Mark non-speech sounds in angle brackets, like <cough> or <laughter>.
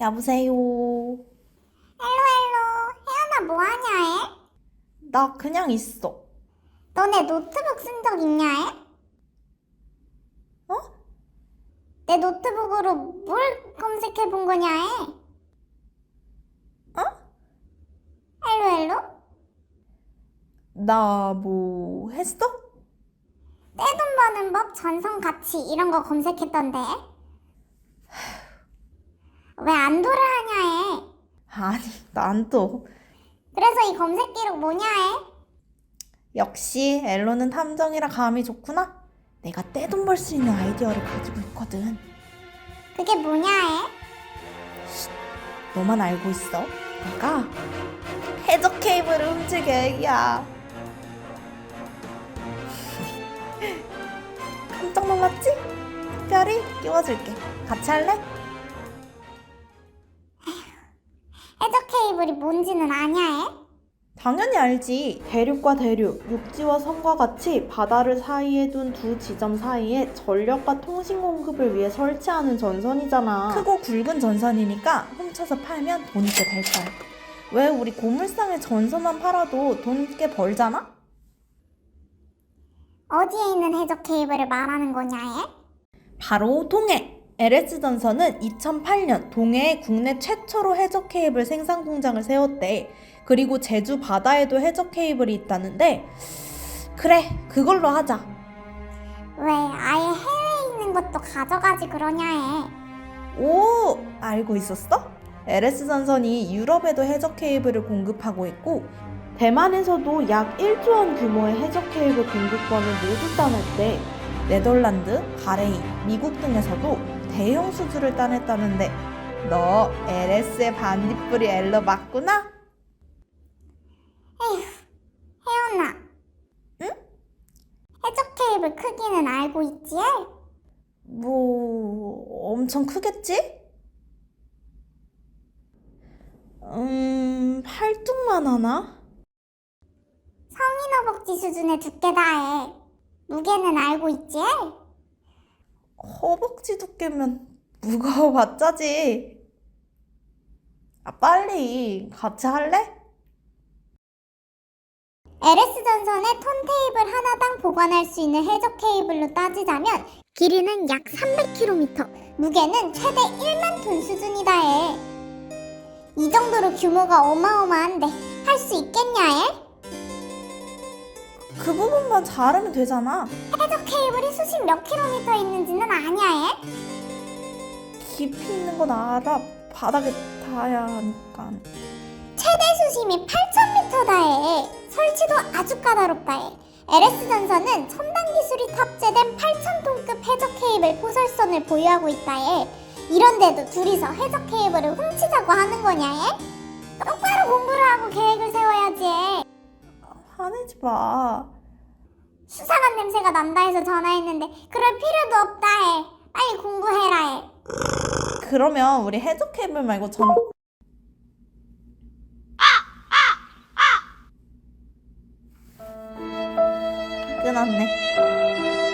여보세요. 헬로 헬로 혜연아 뭐하냐 해? 나 그냥 있어. 너네 노트북 쓴 적 있냐 해? 어? 내 노트북으로 뭘 검색해 본 거냐 해? 어? 헬로 헬로? 나 뭐 했어? 떼돈 버는 법, 전성 가치 이런 거 검색했던데 <sighs> 왜 안 돌아 하냐 해? 아니, 난 또. 그래서 이 검색 기록 뭐냐 해? 역시 엘로는 탐정이라 감이 좋구나. 내가 떼돈 벌 수 있는 아이디어를 가지고 있거든. 그게 뭐냐 해? 너만 알고 있어. 내가 해적 케이블을 훔칠 계획이야. <laughs> 깜짝 놀랐지? 특별히 끼워줄게. 같이 할래? 해적 케이블이 뭔지는 아냐 해? 당연히 알지. 대륙과 대륙, 육지와 섬과 같이 바다를 사이에 둔 두 지점 사이에 전력과 통신 공급을 위해 설치하는 전선이잖아. 크고 굵은 전선이니까 훔쳐서 팔면 돈 있게 될 거야. 왜 우리 고물상에 전선만 팔아도 돈꽤 벌잖아? 어디에 있는 해적 케이블을 말하는 거냐 해? 바로 동해. LS 전선은 2008년 동해에 국내 최초로 해적 케이블 생산 공장을 세웠대. 그리고 제주 바다에도 해적 케이블이 있다는데 그래 그걸로 하자. 왜 아예 해외에 있는 것도 가져가지 그러냐 해? 오 알고 있었어? LS 전선이 유럽에도 해적 케이블을 공급하고 있고 대만에서도 약 1조 원 규모의 해적 케이블 공급권을 모두 따냈대. 네덜란드, 바레인, 미국 등에서도 대형 수주를 따냈다는데 너 LS의 반딧불이 엘러 맞구나? 혜연아. 응? 해적 케이블 크기는 알고 있지? 뭐 엄청 크겠지? 음 팔뚝만 하나? 성인 허벅지 수준의 두께다 해. 무게는 알고 있지? 허벅지 두께면 무거워봤자지. <laughs> 아 빨리 같이 할래? LS 전선의 톤 테이블 하나당 보관할 수 있는 해적 케이블로 따지자면 길이는 약 300km, 무게는 최대 1만 톤 수준이다 해. 이 정도로 규모가 어마어마한데 할 수 있겠냐 해? 그 부분만 잘하면 되잖아. 해적 케이블이 수십 몇 킬로미터 있는지는 아냐 해? 깊이 있는 건 알아. 바닥에 닿아야 하니까. 최대 수심이 8,000m다 해. 설치도 아주 까다롭다 해. LS 전선은 첨단 기술이 탑재된 8,000톤급 해적 케이블 포설선을 보유하고 있다 해. 이런데도 둘이서 해적 케이블을 훔치자고 하는 거냐 해? 똑바로 공부를 하고 계획을 세워야지 해. 화내지 마. 수상한 냄새가 난다 해서 전화했는데 그럴 필요도 없다 해. 빨리 공부해라 해. 그러면 우리 해적 케이블 말고 전 끊었네.